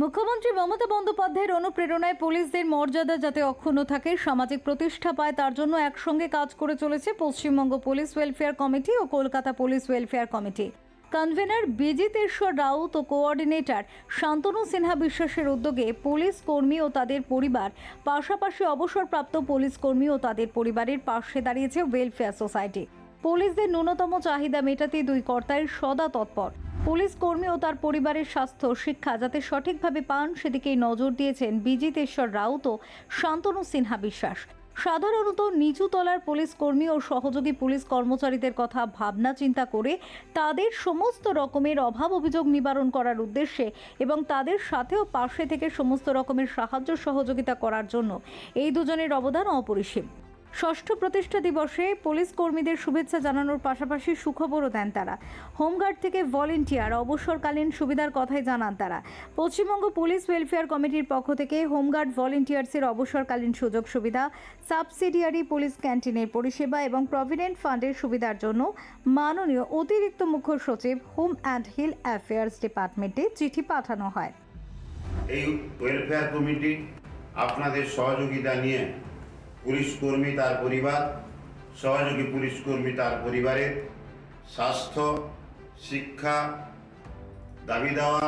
মুখ্যমন্ত্রী মমতা বন্দ্যোপাধ্যায়ের অনুপ্রেরণায় পুলিশদের মর্যাদা যাতে অক্ষুণ্ণ থাকে, সামাজিক প্রতিষ্ঠা পায়, তার জন্য একসঙ্গে কাজ করে চলেছে পশ্চিমবঙ্গ পুলিশ ওয়েলফেয়ার কমিটি ও Kolkata police welfare committee. Convener Bijiteshwar Raut ও কোঅর্ডিনেটর শান্তনু সিনহা বিশ্বাসের উদ্যোগে পুলিশ কর্মী ও তাদের পরিবার, পাশাপাশি অবসরপ্রাপ্ত পুলিশ কর্মী ও তাদের পরিবারের পাশে দাঁড়িয়েছে ওয়েলফেয়ার সোসাইটি। পুলিশদের ন্যূনতম চাহিদা মেটাতে দুই কর্তায় সদা তৎপর। পুলিশ কর্মী ও তার পরিবারের স্বাস্থ্য শিক্ষা যাতে সঠিকভাবে পান সেদিকেই নজর দিয়েছেন বিজিতেশ্বর রাউত ও শান্তনু সিনহা বিশ্বাস। সাধারণত নিচু তলার পুলিশ কর্মী ও সহযোগী পুলিশ কর্মচারীদের কথা ভাবনা চিন্তা করে তাদের সমস্ত রকমের অভাব অভিযোগ নিবারণ করার উদ্দেশ্যে এবং তাদের সাথেও পাশে থেকে সমস্ত রকমের সাহায্য সহযোগিতা করার জন্য এই দুজনের অবদান অপরিসীম। ষষ্ঠ প্রতিষ্ঠা দিবসে পুলিশ কর্মীদের শুভেচ্ছা জানানোর পাশাপাশি সুখবরও দেন তারা। হোমগার্ড থেকে ভলেন্টিয়ার, অবসরকালীন সুবিধার কথাই জানান তারা। পশ্চিমবঙ্গ পুলিশ ওয়েলফেয়ার কমিটির পক্ষ থেকে হোমগার্ড ভলেন্টিয়ার্সের অবসরকালীন সুযোগ সুবিধা, সাবসিডিয়ারি পুলিশ ক্যান্টিনের পরিষেবা এবং প্রভিডেন্ট ফান্ডের সুবিধার জন্য মাননীয় অতিরিক্ত মুখ্য সচিব হোম অ্যান্ড হিল অ্যাফেয়ার্স ডিপার্টমেন্টে চিঠি পাঠানো হয়। এই ওয়েলফেয়ার কমিটি আপনাদের সহযোগিতা নিয়ে পুলিশ কর্মী তার পরিবার, সহযোগী পুলিশ কর্মী তার পরিবারের স্বাস্থ্য, শিক্ষা, দাবি দেওয়া,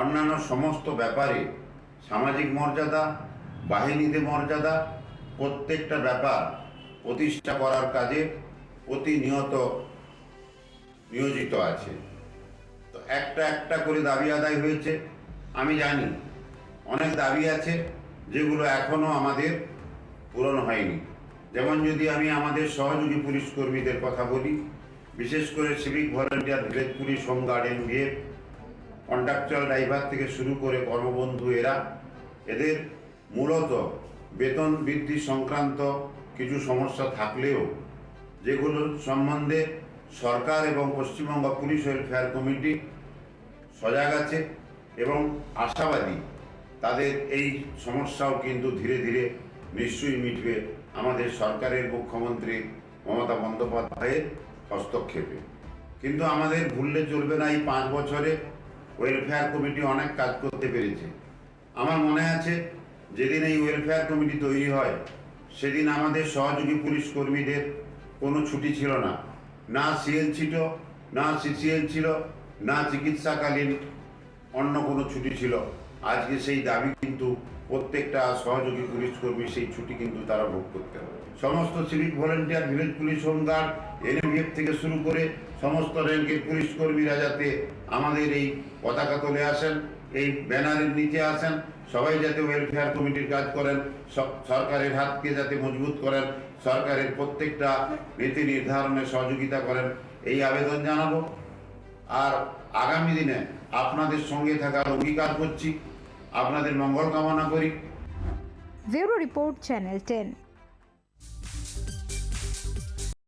অন্যান্য সমস্ত ব্যাপারে সামাজিক মর্যাদা, বাহিনীতে মর্যাদা, প্রত্যেকটা ব্যাপার প্রতিষ্ঠা করার কাজে প্রতিনিয়ত নিয়োজিত আছে। তো একটা একটা করে দাবি আদায় হয়েছে, আমি জানি। অনেক দাবি আছে, যেগুলো এখনও আমাদের পূরণ হয়নি। যেমন যদি আমি আমাদের সহযোগী পুলিশ কর্মীদের কথা বলি, বিশেষ করে civic volunteer village police home guard NVF contractual driver থেকে শুরু করে কর্মবন্ধু এরা, এদের মূলত বেতন বৃদ্ধি সংক্রান্ত কিছু সমস্যা থাকলেও, যেগুলো সম্বন্ধে সরকার এবং পশ্চিমবঙ্গ পুলিশ ওয়েলফেয়ার কমিটি সজাগ আছে এবং আশাবাদী, তাদের এই সমস্যাও কিন্তু ধীরে ধীরে নিশ্চয়ই মিটবে আমাদের সরকারের মুখ্যমন্ত্রী মমতা বন্দ্যোপাধ্যায়ের হস্তক্ষেপে। কিন্তু আমাদের ভুললে চলবে না এই পাঁচ বছরে। ওয়েলফেয়ার কমিটি অনেক কাজ করতে পেরেছে। আমার মনে আছে, যেদিন এই ওয়েলফেয়ার কমিটি তৈরি হয়, সেদিন আমাদের সহযোগী পুলিশ কর্মীদের কোনো ছুটি ছিল না। না সিএল ছিল, না সিসিএল ছিল, না চিকিৎসাকালীন অন্য কোনো ছুটি ছিল। আজকে সেই দাবি কিন্তু প্রত্যেকটা সহযোগী পুলিশ কর্মী সেই ছুটি কিন্তু তারা ভোগ করতে হবে। সমস্ত civic volunteer, village police home guard NMF থেকে শুরু করে সমস্ত র্যাঙ্কের পুলিশ কর্মীরা যাতে আমাদের এই পতাকা তুলে আসেন, এই ব্যানারের নিচে আসেন, সবাই যাতে ওয়েলফেয়ার কমিটির কাজ করেন সরকারের হাতকে যাতে মজবুত করেন, সরকারের প্রত্যেকটা নীতি নির্ধারণে সহযোগিতা করেন, এই আবেদন জানাব। আর আগামী দিনে আপনাদের সঙ্গে থাকার অঙ্গীকার করছি। আপনাদের মঙ্গল কামনা করি। Report channel ten.